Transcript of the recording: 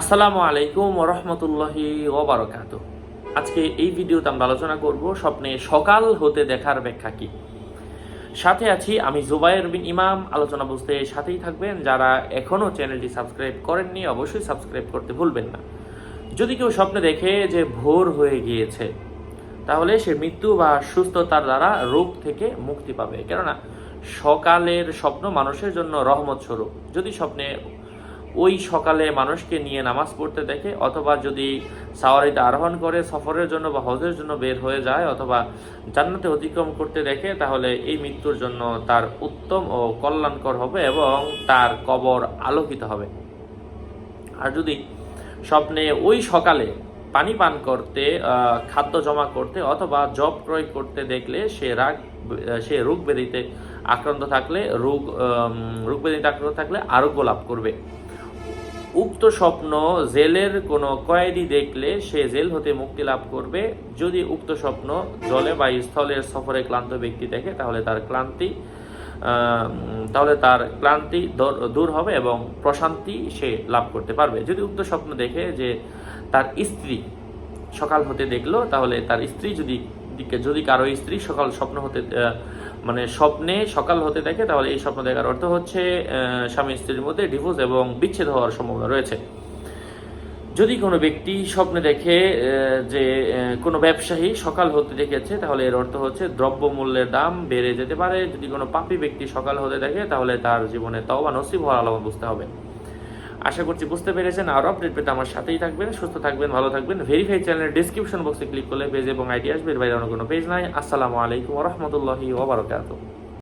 আসসালামু আলাইকুম রহমতুল্লাহি ওবরাকাত আজকে এই ভিডিওতে আমরা আলোচনা করব স্বপ্নে সকাল হতে দেখার ব্যাখ্যা কি। সাথে আছি আমি জুবাইর বিন ইমাম। আলোচনা বুঝতে সাথেই থাকবেন। যারা এখনও চ্যানেলটি সাবস্ক্রাইব করেননি, অবশ্যই সাবস্ক্রাইব করতে ভুলবেন না। যদি কেউ স্বপ্নে দেখে যে ভোর হয়ে গিয়েছে, তাহলে সে মৃত্যু বা সুস্থতার দ্বারা রোগ থেকে মুক্তি পাবে। কেননা সকালের স্বপ্ন মানুষের জন্য রহমত স্বরূপ। যদি স্বপ্নে ওই সকালে মানুষকে নিয়ে নামাজ পড়তে দেখে, অথবা যদি সাওয়ারিতে আরোহণ করে সফরের জন্য বা হজের জন্য বের হয়ে যায়, অথবা জান্নাতে অতিক্রম করতে দেখে, তাহলে এই মৃত্যুর জন্য তার উত্তম ও কল্যাণকর হবে এবং তার কবর আলোকিত হবে। আর যদি স্বপ্নে ওই সকালে পানি পান করতে খাদ্য জমা করতে, অথবা জব ক্রয় করতে দেখলে সে রাগ, সে রোগ ব্যাধিতে আক্রান্ত থাকলে, রোগ রোগ ব্যাধিতে আক্রান্ত থাকলে আরোগ্য লাভ করবে। উক্ত স্বপ্ন জেলের কোনো কয়েদি দেখলে সে জেল হতে মুক্তি লাভ করবে। যদি উক্ত স্বপ্ন জলে বা স্থলের সফরে ক্লান্ত ব্যক্তি দেখে, তাহলে তার ক্লান্তি তাহলে তার ক্লান্তি দর- হবে এবং প্রশান্তি সে লাভ করতে পারবে। যদি উক্ত স্বপ্ন দেখে যে তার স্ত্রী সকাল হতে দেখল, তাহলে তার স্ত্রী যদি যদি কারও স্ত্রী সকাল স্বপ্ন হতে মানে স্বপ্নে সকাল হতে দেখে তাহলে এই স্বপ্ন দেখার অর্থ হচ্ছে স্বামী স্ত্রীর মধ্যে ডিভোর্স এবং বিচ্ছেদ হওয়ার সম্ভাবনা রয়েছে। যদি কোনো ব্যক্তি স্বপ্নে দেখে যে কোনো ব্যবসায়ী সকাল হতে দেখেছে, তাহলে এর অর্থ হচ্ছে দ্রব্যমূল্যের দাম বেড়ে যেতে পারে। যদি কোনো পাপি ব্যক্তি সকাল হতে দেখে, তাহলে তার জীবনে তওবা নসিব হওয়ার আলামত বুঝতে হবে। আশা করছি বুঝতে পেরেছেন। আরও আপডেট পেতে আমার সাথেই থাকবেন, সুস্থ থাকবেন, ভালো থাকবেন। ভেরিফাই চ্যানেলের ডিসক্রিপশন বক্সে ক্লিক করলে পেজ এবং আইডিয়া আসবে, এর বাইরে অন্য কোনো পেজ নাই। আসসালামু আলাইকুম রহমতুল্লাহি ওবরাকাতুহ